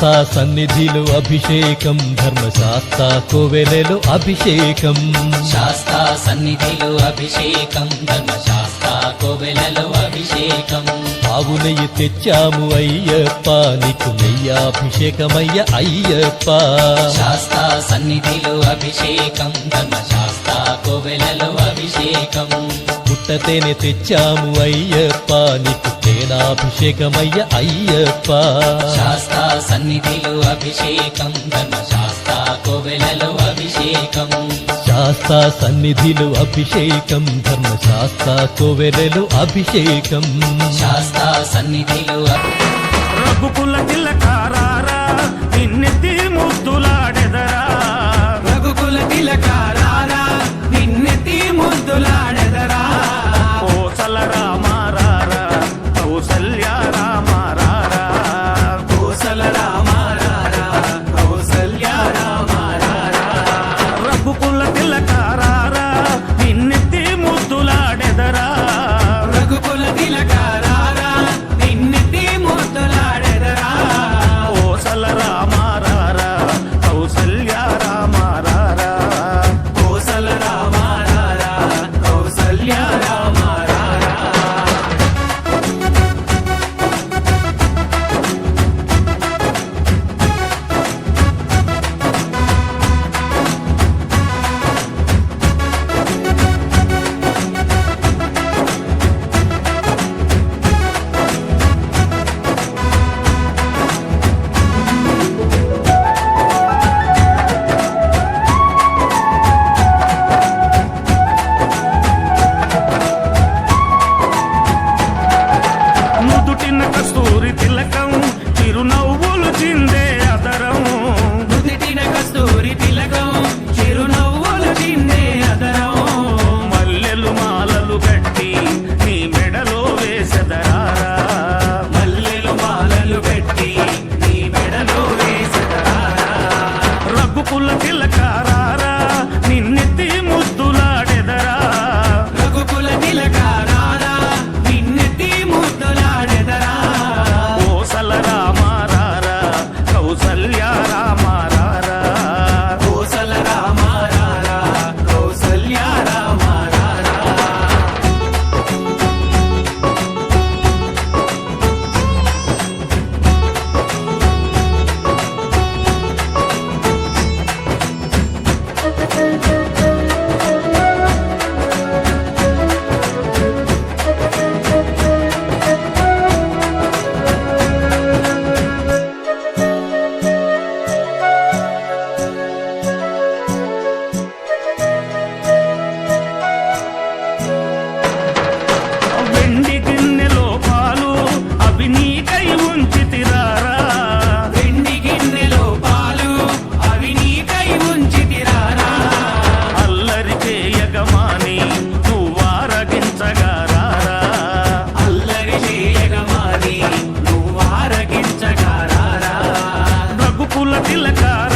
శాస్త సన్నిధిలు అభిషేకం ధర్మశాస్త కోవెలలో అభిషేకం. శాస్త సన్నిధిలో అభిషేకం ధర్మశాస్త కోవెలలో అభిషేకం. ఆవు తెచ్చాము అయ్యప్ప నీకు నెయ్యాభిషేకమయ్య అయ్యప్ప. శాస్త సన్నిధిలో అభిషేకం ధర్మశాస్త కోవెలలో అభిషేకం. చిట్ట తెచ్చాము అయ్యప్ప నీకు తేనాభిషేకమయ్య అయ్యప్ప. శాస్తా సన్నిధిలో అభిషేకం ధర్మశాస్తా కోవెలలో అభిషేకం. శాస్తా సన్నిధిలో అభిషేకం ధర్మశాస్తా కోవెలలో అభిషేకం. శాస్తా సన్నిధిలో రఘుకుల తిల్లకారా నిన్నెత్తి పూల తిలకార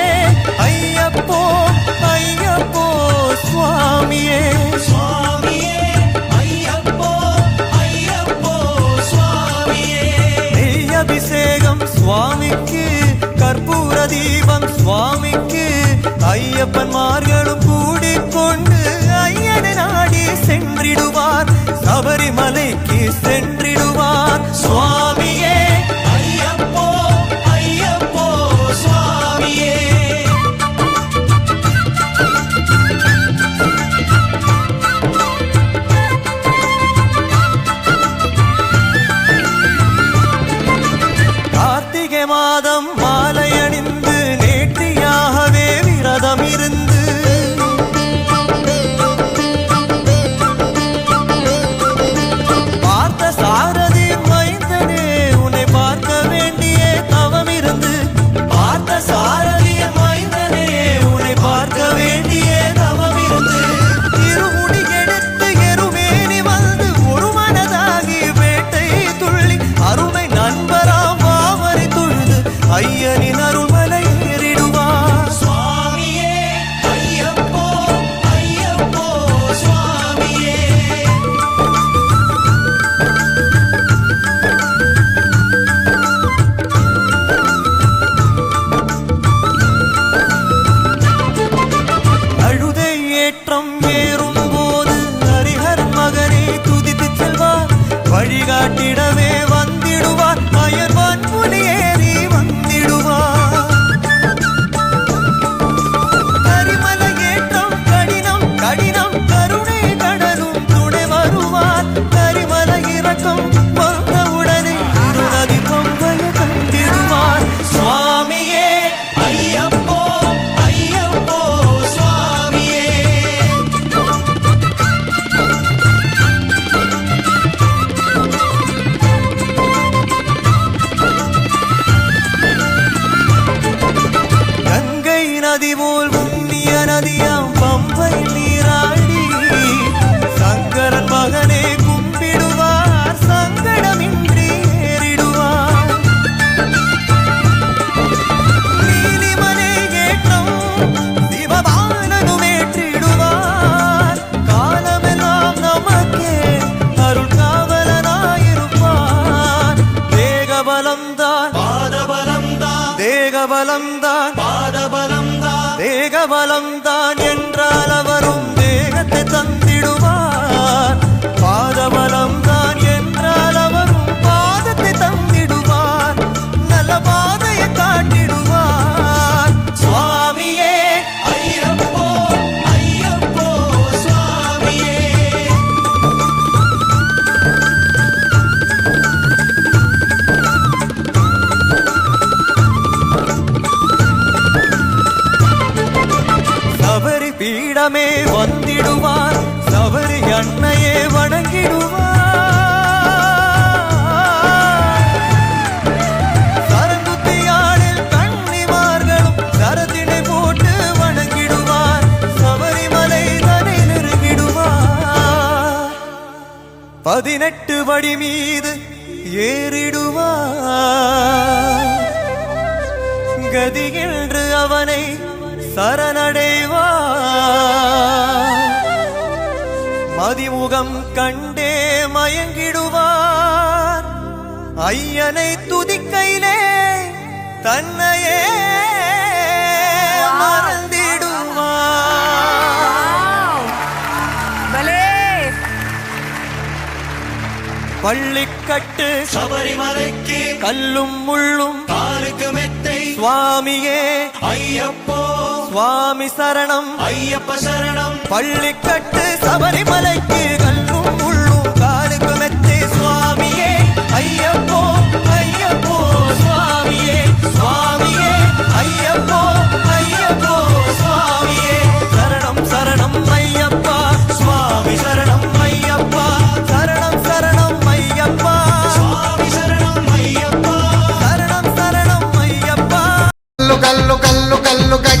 சுவாமிக்கு ஐயப்பன்மார்களும் கூடிக்கொண்டு ஐயனை நாடி சென்றிடுவார். சபரிமலைக்கு சென்று தேகபலம்தான் பாதபலம்தான். தேகபலம்தான் என்றால் அவரும் தேகத்தை தந்திடுவார். பாதபலம்தான் என்றால் அவரும் பாதத்தை தந்திடுவார். நல்ல பீடமே வந்திடுவார் சபரி அன்னையே வணங்கிடுவார். சரங்குத்தியாளில் கன்னிமார்களும் சரத்தினை போட்டு வணங்கிடுவார் சபரிமலை தனை நெருங்கிடுவார். பதினெட்டு வடி மீது ஏறிடுவார். கதியின்று அவனை சரணடைவார். மதிமுகம் கண்டே மயங்கிடுவார். ஐயனை துதிக்கையிலே தன்னையே மறந்திடுவார். பள்ளிக்கட்டு சபரிமலைக்கு கல்லும் முள்ளும் காலுக்கு மெத்தை சுவாமியே ஐயப்போ சுவாமி சரணம் ஐயப்ப சரணம். பள்ளிக்கட்டு சபரிமலைக்கு lo que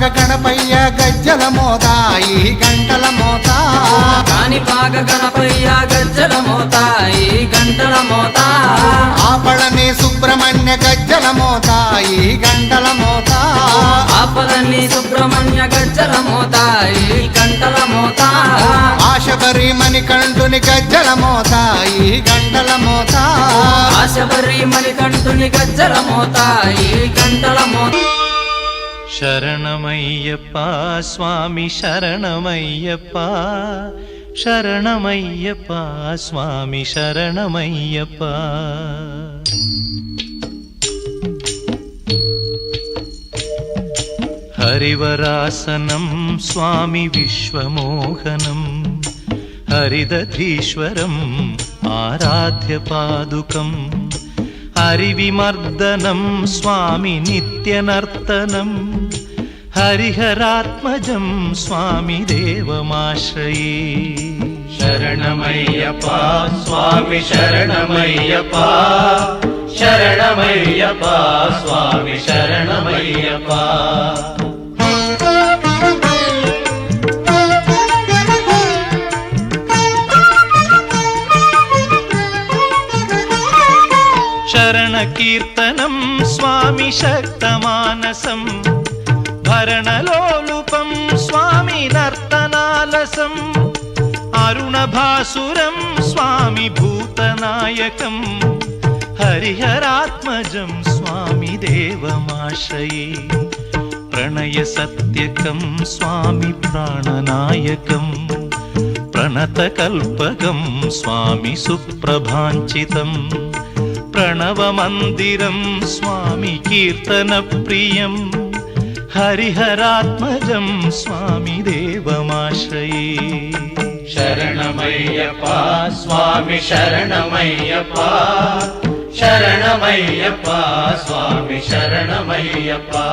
కాణిపాక గణపయ్య గజ్జల మోత ఈ గంటల మోత. కాణిపాక గణపయ్య గజ్జల మోత ఈ గంటల మోత. ఆపళని సుబ్రహ్మణ్య గజ్జల మోత ఈ గంటల మోత. ఆపదన్ని సుబ్రహ్మణ్య గజ్జల మోత ఈ గంటల మోత. ఆశబరి మణికంఠుని గజ్జల మోత ఈ గంటల మోత. ఆశబరి మణికంఠుని గజ్జల మోత ఈ గంటల మోత. ശരണമയ്യപ്പ സ്വാമി ശരണമയ്യപ്പ ശരണമയ്യപ്പ സ്വാമി ശരണമയ്യപ്പ. ഹരിവരാസനം സ്വാമി വിശ്വമോഹനം ഹരിദധീശ്വരം ആരാധ്യപാദുകം ഹരിവിമർദ്ദനം സ്വാമി നിത്യനർത്തനം हरिहरात्मजं स्वामि देवमाश्रये शरणमय्यपा स्वामि शरणमय्यपा शरणमय्यपा स्वामि शरणमय्यपा शरणकीर्तनं स्वामि शक्तमानसम् చరణలోలుపం స్వామి నర్తనాలసం. అరుణభాసురం స్వామి భూతనాయకం. హరిహరాత్మజం స్వామి దేవమాశ్రయే ప్రణయసత్యకం స్వామి ప్రాణనాయకం. प्रणतकल्पकं स्वामि सुप्रभाञ्चितं प्रणवमन्दिरं स्वामि कीर्तनप्रियम् हरिहरात्मजं स्वामि देवमाश्रये शरणमय्यप्पा स्वामि शरणमय्यप्पा शरणमय्यप्पा स्वामि शरणमय्यप्पा